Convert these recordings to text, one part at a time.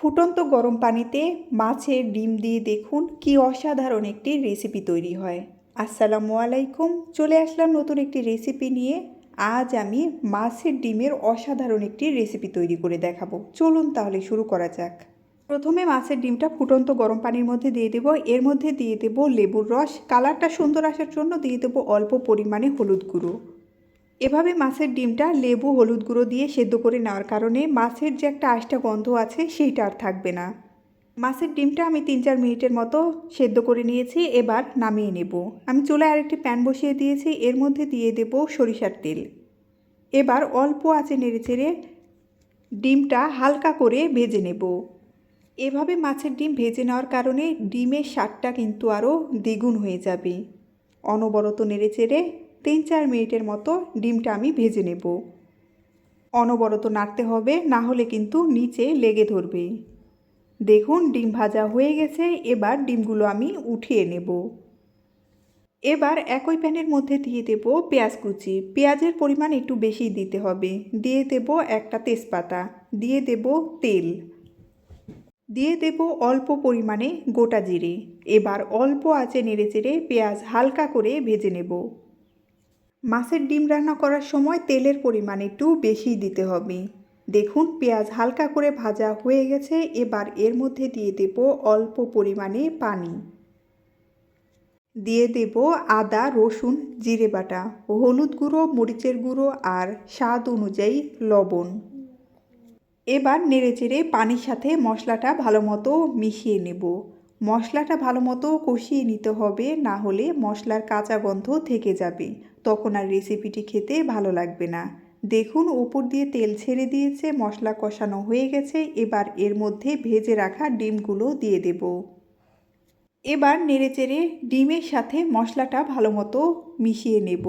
ফুটন্ত গরম পানিতে মাছের ডিম দিয়ে দেখুন কি অসাধারণ একটি রেসিপি তৈরি হয়। আসসালামু আলাইকুম, চলে আসলাম নতুন একটি রেসিপি নিয়ে। আজ আমি মাছের ডিমের অসাধারণ একটি রেসিপি তৈরি করে দেখাবো। চলুন তাহলে শুরু করা যাক। প্রথমে মাছের ডিমটা ফুটন্ত গরম পানির মধ্যে দিয়ে দেবো। এর মধ্যে দিয়ে দেবো লেবুর রস। কালারটা সুন্দর আসার জন্য দিয়ে দেবো অল্প পরিমাণে হলুদ গুঁড়ো। এভাবে মাছের ডিমটা লেবু, হলুদ গুঁড়ো দিয়ে সেদ্ধ করে নেওয়ার কারণে মাছের যে একটা আষ্টা গন্ধ আছে সেইটা আর থাকবে না। মাছের ডিমটা আমি তিন চার মিনিটের মতো সেদ্ধ করে নিয়েছি, এবার নামিয়ে নেব। আমি চুলে আরেকটি প্যান বসিয়ে দিয়েছি, এর মধ্যে দিয়ে দেব সরিষার তেল। এবার অল্প আছে নেড়ে চেড়ে ডিমটা হালকা করে ভেজে নেব। এভাবে মাছের ডিম ভেজে নেওয়ার কারণে ডিমের স্বাদটা কিন্তু আরও দ্বিগুণ হয়ে যাবে। অনবরত নেড়ে চেড়ে তিন চার মিনিটের মতো ডিমটা আমি ভেজে নেব। অনবরত নাড়তে হবে, না হলে কিন্তু নিচে লেগে ধরবে। দেখুন, ডিম ভাজা হয়ে গেছে, এবার ডিমগুলো আমি উঠিয়ে নেব। এবার একই প্যানের মধ্যে দিয়ে দেব পেঁয়াজ কুচি। পেঁয়াজের পরিমাণ একটু বেশি দিতে হবে। দিয়ে দেব একটা তেজপাতা। দিয়ে দেব তেল। দিয়ে দেব অল্প পরিমাণে গোটা জিরে। এবার অল্প আঁচে নেড়ে চেড়ে পেঁয়াজ হালকা করে ভেজে নেব। মাছের ডিম রান্না করার সময় তেলের পরিমাণ একটু বেশি দিতে হবে। দেখুন, পেঁয়াজ হালকা করে ভাজা হয়ে গেছে। এবার এর মধ্যে দিয়ে দেব অল্প পরিমাণে পানি। দিয়ে দেব আদা, রসুন, জিরে বাটা, হলুদ গুঁড়ো, মরিচের গুঁড়ো আর স্বাদ অনুযায়ী লবণ। এবার নেড়েচেড়ে পানির সাথে মশলাটা ভালো মতো মিশিয়ে নেব। মশলাটা ভালো মতো কষিয়ে নিতে হবে, না হলে মশলার কাঁচা গন্ধ থেকে যাবে। তখন আর রেসিপিটি খেতে ভালো লাগবে না। দেখুন, উপর দিয়ে তেল ছেড়ে দিয়েছে, মশলা কষানো হয়ে গেছে, এবার এর মধ্যে ভেজে রাখা ডিমগুলো দিয়ে দেব। এবার নেড়েচেড়ে ডিমের সাথে মশলাটা ভালো মতো মিশিয়ে নেব।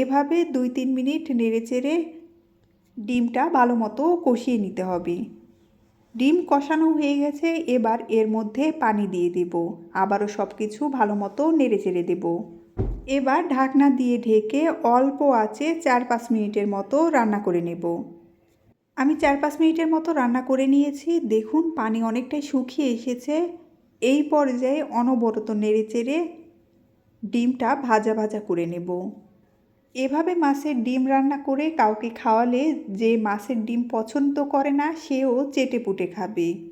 এভাবে দুই তিন মিনিট নেড়েচেড়ে ডিমটা ভালো মতো কষিয়ে নিতে হবে। ডিম কষানো হয়ে গেছে, এবার এর মধ্যে পানি দিয়ে দেব। আবারও সব কিছু ভালো মতো নেড়ে চেড়ে দেব। এবার ঢাকনা দিয়ে ঢেকে অল্প আঁচে চার পাঁচ মিনিটের মতো রান্না করে নেব। আমি চার পাঁচ মিনিটের মতো রান্না করে নিয়েছি। দেখুন, পানি অনেকটাই শুকিয়ে এসেছে। এই পর্যায়ে অনবরত নেড়ে চেড়ে ডিমটা ভাজা ভাজা করে নেব। এভাবে মাছের ডিম রান্না করে কাউকে খাওয়ালে যে মাছের ডিম পছন্দ করে না, সেও চেটে পুটে খাবে।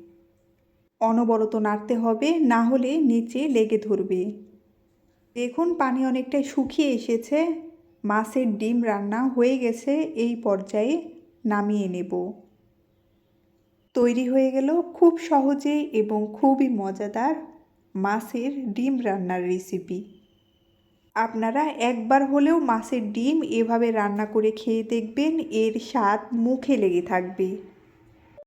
অনবরত নাড়তে হবে, না হলে নিচে লেগে ধরবে। দেখুন পানি অনেকটাই শুকিয়ে এসেছে। মাছের ডিম রান্না হয়ে গেছে, এই পর্যায়ে নামিয়ে নেব। তৈরি হয়ে গেল খুব সহজে এবং খুবই মজাদার মাছের ডিম রান্নার রেসিপি। আপনারা একবার হলেও মাছের ডিম এভাবে রান্না করে খেয়ে দেখবেন, এর স্বাদ মুখে লেগে থাকবে।